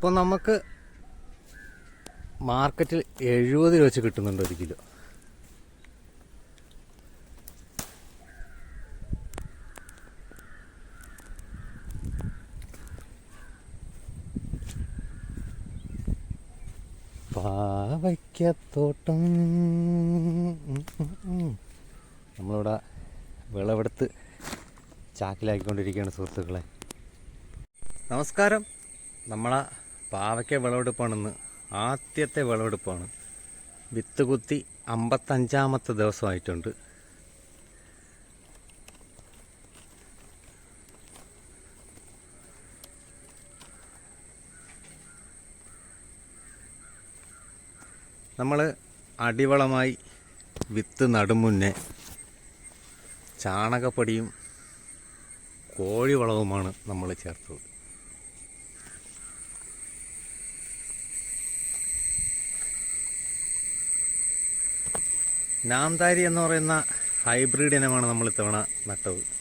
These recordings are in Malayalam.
ഇപ്പം നമുക്ക് മാർക്കറ്റിൽ എഴുപത് രൂപ വെച്ച് കിട്ടുന്നുണ്ട് ഒരു കിലോ. പാവയ്ക്കത്തോട്ടം. നമ്മളിവിടെ വിളവെടുത്ത് ചാക്കിലാക്കിക്കൊണ്ടിരിക്കുകയാണ് സുഹൃത്തുക്കളെ. നമസ്കാരം. നമ്മളെ പാവയ്ക്ക വിളവെടുപ്പാണെന്ന് ആദ്യത്തെ വിളവെടുപ്പാണ്. വിത്ത് കുത്തി അമ്പത്തഞ്ചാമത്തെ ദിവസമായിട്ടുണ്ട്. നമ്മൾ അടിവളമായി വിത്ത് നടും മുന്നേ ചാണകപ്പൊടിയും കോഴിവളവുമാണ് നമ്മൾ ചേർത്തത്. നാംതാരി എന്ന് പറയുന്ന ഹൈബ്രിഡ് ഇനമാണ് നമ്മൾ ഇത്തവണ നട്ടത്.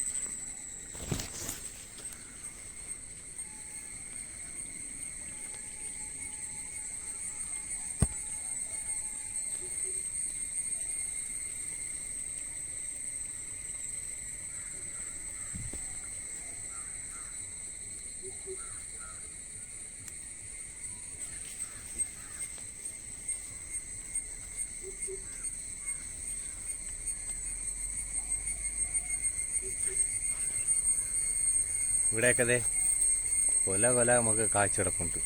ഇവിടെയൊക്കെ അതെ കൊല കൊല നമുക്ക് കാഴ്ചടപ്പുണ്ട്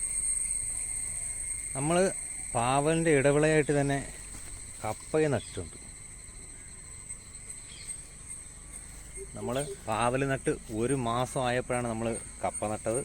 നമ്മൾ പാവലിന്റെ ഇടവിളയായിട്ട് തന്നെ കപ്പയെ നട്ടിട്ടുണ്ട്. നമ്മൾ പാവൽ നട്ട് ഒരു മാസം ആയപ്പോഴാണ് നമ്മൾ കപ്പ നട്ടത്.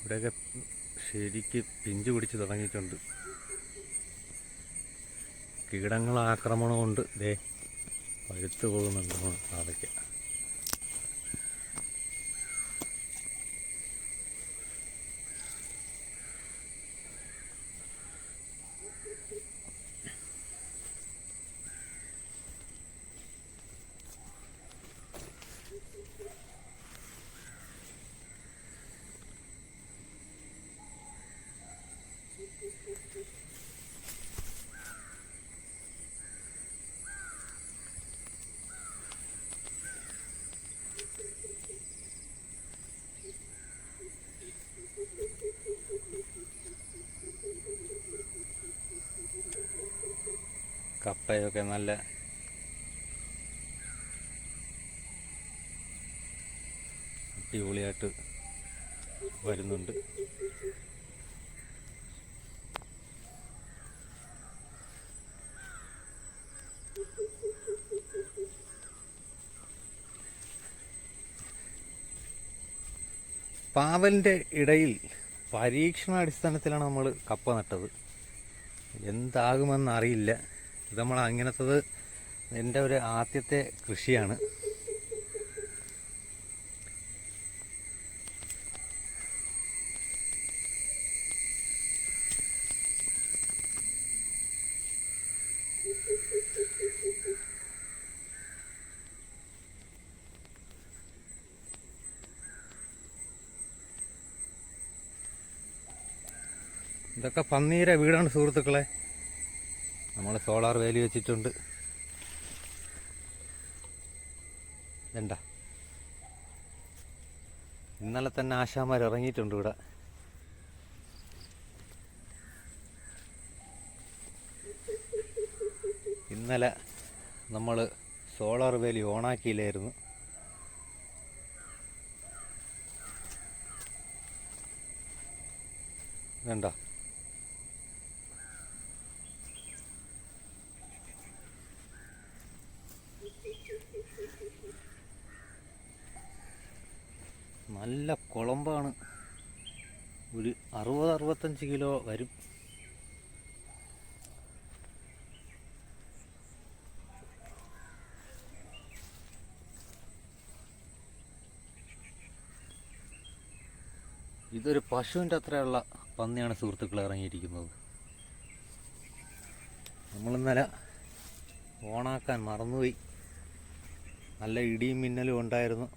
ഇവിടെയൊക്കെ ശരിക്ക് പിഞ്ചു പിടിച്ച് തുടങ്ങിയിട്ടുണ്ട്. കീടങ്ങൾ ആക്രമണം കൊണ്ട് ദേ പഴുത്തു പോകുന്നുണ്ട്. അതൊക്കെ. കപ്പയൊക്കെ നല്ല അടിപൊളിയായിട്ട് വരുന്നുണ്ട്. പാവലിന്റെ ഇടയിൽ പരീക്ഷണാടിസ്ഥാനത്തിലാണ് നമ്മൾ കപ്പ നട്ടത്. എന്താകുമെന്ന് അറിയില്ല. ഇത് നമ്മൾ അങ്ങനത്തത് എന്റെ ഒരു ആദ്യത്തെ കൃഷിയാണ്. ഇതൊക്കെ പന്നീരെ വീടാണ് സുഹൃത്തുക്കളെ. നമ്മൾ സോളാർ വേലി വെച്ചിട്ടുണ്ട്. വേണ്ട ഇന്നലെ തന്നെ ആശാമാർ ഇറങ്ങിയിട്ടുണ്ട് ഇവിടെ. ഇന്നലെ നമ്മൾ സോളാർ വേലി ഓണാക്കിയില്ലായിരുന്നു. വേണ്ട നല്ല കുളമ്പാണ് ഒരു അറുപത് അറുപത്തഞ്ച് കിലോ വരും. ഇതൊരു പശുവിന്റെ അത്രയുള്ള പന്നിയാണ് സുഹൃത്തുക്കൾ ഇറങ്ങിയിരിക്കുന്നത്. നമ്മളിന്നലെ ഓണാക്കാൻ മറന്നുപോയി. നല്ല ഇടിയും മിന്നലും ഉണ്ടായിരുന്നു.